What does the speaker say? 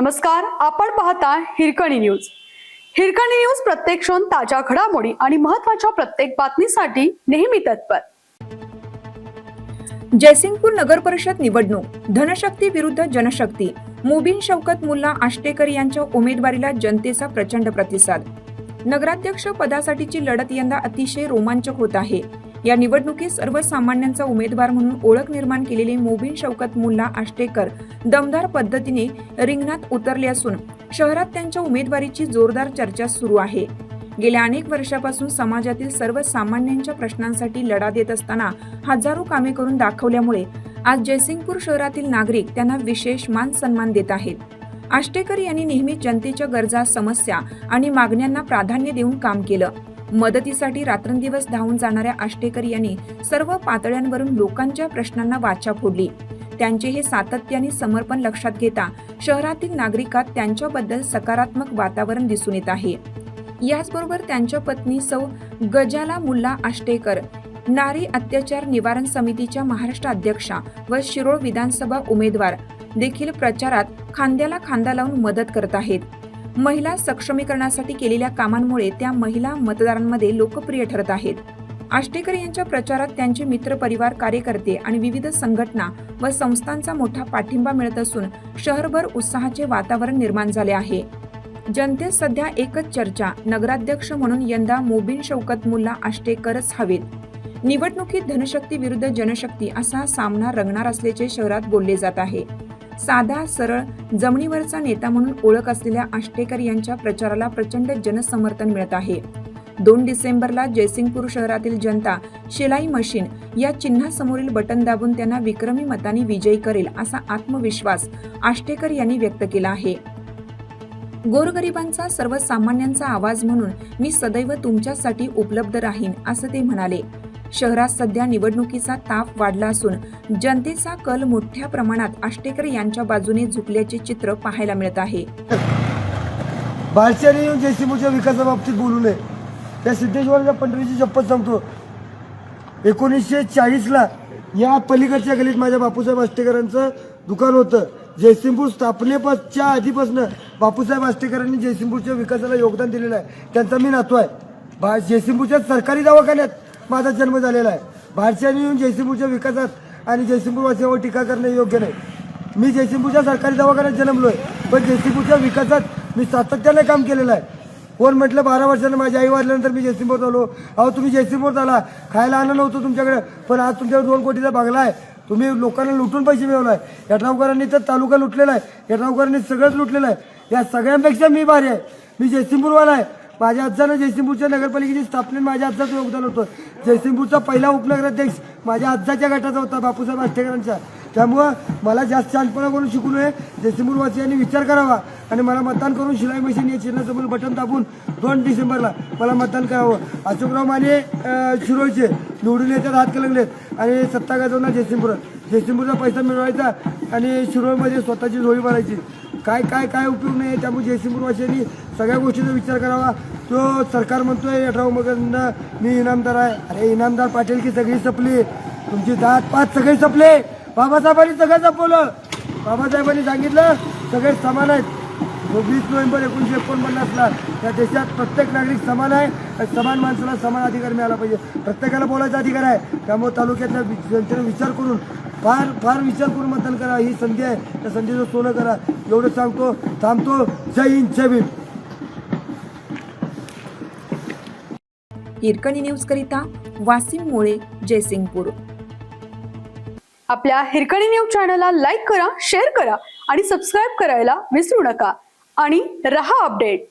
नमस्कार आपण पाहता हिरकणी न्यूज. हिरकणी न्यूज प्रत्येक क्षण ताज्या घडामोडी आणि महत्त्वाच्या प्रत्येक बातमीसाठी नेहमी तत्पर. जयसिंगपूर नगर परिषद निवडणूक धनशक्ती विरुद्ध जनशक्ती मुबीन शौकत मुल्ला आष्टेकर यांच्या उमेदवारीला जनतेचा प्रचंड प्रतिसाद. नगराध्यक्ष पदासाठीची लढत यंदा अतिशय रोमांचक होत आहे. या निवडणुकीत सर्वसामान्यांचा उमेदवार म्हणून ओळख निर्माण केलेले मोबिन शौकत मुल्ला आष्टेकर दमदार पद्धतीने रिंगणात उतरले असून शहरात त्यांच्या उमेदवारीची जोरदार चर्चा सुरू आहे. गेल्या अनेक वर्षापासून समाजातील सर्वसामान्यांच्या प्रश्नांसाठी लढा देत असताना हजारो कामे करून दाखवल्यामुळे आज जयसिंगपूर शहरातील नागरिक त्यांना विशेष मान सन्मान देत आहेत. आष्टेकर यांनी नेहमी जनतेच्या गरजा समस्या आणि मागण्यांना प्राधान्य देऊन काम केलं. मदतीसाठी रात्रंदिवस धावून जाणाऱ्या आष्टेकर यांनी सर्व पातळ्यांवरून लोकांच्या प्रश्नांना वाचा फोडली. त्यांचे हे सातत्याने समर्पण लक्षात घेता शहरातील नागरिकात त्यांच्याबद्दल सकारात्मक वातावरण दिसून येत आहे. याचबरोबर त्यांच्या पत्नी सौ गजाला मुल्ला आष्टेकर नारी अत्याचार निवारण समितीच्या महाराष्ट्र अध्यक्षा व शिरोळ विधानसभा उमेदवार देखील प्रचारात खांद्याला खांदा लावून मदत करत आहेत. महिला सक्षमीकरणासाठी केलेल्या कामांमुळे त्या महिला मतदारांमध्ये लोकप्रिय ठरत आहेत. आष्टेकर यांच्या प्रचारात त्यांचे मित्र परिवार कार्यकर्ते आणि विविध संघटना व संस्थांचा मोठा पाठिंबा मिळत असून शहरभर उत्साहाचे वातावरण निर्माण झाले आहे. जनतेत सध्या एकच चर्चा नगराध्यक्ष म्हणून यंदा मोबिन शौकत मुल्ला आष्टेकरच हवेत. निवडणुकीत धनशक्ती विरुद्ध जनशक्ती असा सामना रंगणार असल्याचे शहरात बोलले जात आहे. साधा सरळ जमिनीवरचा नेता म्हणून ओळख असलेल्या आष्टेकर यांच्या प्रचाराला प्रचंड जनसमर्थन मिळत आहे. दोन डिसेंबरला जयसिंगपूर शहरातील जनता शिलाई मशीन या चिन्हासमोरील बटन दाबून त्यांना विक्रमी मताने विजयी करेल असा आत्मविश्वास आष्टेकर यांनी व्यक्त केला आहे. गोरगरिबांचा सर्वसामान्यांचा आवाज म्हणून मी सदैव तुमच्यासाठी उपलब्ध राहीन असं ते म्हणाले. शहरात सध्या निवडणुकीचा ताप वाढला असून जनतेचा कल मोठ्या प्रमाणात आष्टेकर यांच्या बाजूने झुकल्याचे चित्र पाहायला मिळत आहे. बालशाने येऊन विकासाच्या बाबतीत बोलू नये. त्या सिद्धेश्वराच्या पंढरीची शपथ सांगतो. एकोणीसशे चाळीसला या पलीकडच्या गलीत माझ्या बापूसाहेब आष्टेकरांचं दुकान होतं. जयसिंगपूर स्थापनेच्या आधीपासून बापूसाहेब आष्टेकरांनी जयसिंगपूरच्या विकासाला योगदान दिलेलं आहे. त्यांचा मी नातू आहे. बा जयसिंगपूरच्या सरकारी दवाखान्यात माझा जन्म झालेला आहे. बारशाने येऊन जयसिंगपूरच्या विकासात आणि जयसिंगपूरवासियांवर टीका करणे योग्य नाही. मी जयसिंगपूरच्या सरकारी दवाखान्यात जन्मलोय. पण जयसिंगपूरच्या विकासात मी सातत्याने काम केलेलं आहे. कोण म्हटलं बारा वर्षानं माझ्या आई वाढल्यानंतर मी जयसिंगपूर आलो? अहो तुम्ही जयसिंगपूर आला. खायला आणलं नव्हतं तुमच्याकडे. पण आज तुमच्याकडे दोन कोटीचा बागला आहे. तुम्ही लोकांना लुटून पैसे मिळवलाय. यड्रावकरांनी तर तालुका लुटलेला आहे. यड्रावकरांनी सगळंच लुटलेलं आहे. या सगळ्यांपेक्षा मी भारी आहे. मी जयसिंगपूरवाला आहे. माझ्या आजानं जयसिंगपूरच्या नगरपालिकेची स्थापनेत माझ्या आजाचं योगदान होतं. जयसिंगपूरचा पहिला उपनगराध्यक्ष माझ्या आजाच्या गटाचा होता बापूसाहेब आष्टेकरांचा. त्यामुळं मला जास्त शांतपणा करून शिकू नये जयसिंगपूरवासियांनी विचार करावा आणि मला मतदान करून शिलाई मशीन या चिन्हासमोर बटन दाबून दोन डिसेंबरला मला मतदान करावं. अशोकराव माने शिरोळचे निवडून येतात हात कलंगलेत. आणि सत्ता गाजवणार जयसिंगपुरात जयसिंगपूरचा पैसा मिळवायचा आणि शिरोळमध्ये स्वतःची झोळी भरायची काय काय काय उपयोग नाही त्यामुळे जयसिंगपूरवासियांनी सगळ्या गोष्टीचा विचार करावा. तो सरकार म्हणतोय अठराव मगरनं मी इनामदार आहे. अरे इनामदार पाटील की सगळी सपली? तुमची जात पाच सगळे सपले. बाबासाहेबांनी सगळं जपवलं बाबासाहेबांनी सांगितलं सगळे समान आहेत. जो वीस नोव्हेंबर एकोणीशे एकोणपन्नासला या देशात प्रत्येक नागरिक समान आहे आणि समान माणसाला समान अधिकार मिळाला पाहिजे. प्रत्येकाला बोलायचा अधिकार आहे. त्यामुळे तालुक्यातल्या जनतेने विचार करून फार फार विचार करून मतदान करा. ही संधी आहे. त्या संधीचं सोनं करा. एवढं सांगतो थांबतो. जय हिंद जय भीम. हिरकणी न्यूज करिता वासिम मोळे जयसिंगपूर. आपल्या हिरकणी न्यूज चॅनलला लाईक करा शेअर करा आणि सबस्क्राईब करायला विसरू नका. आणि रहा अपडेट.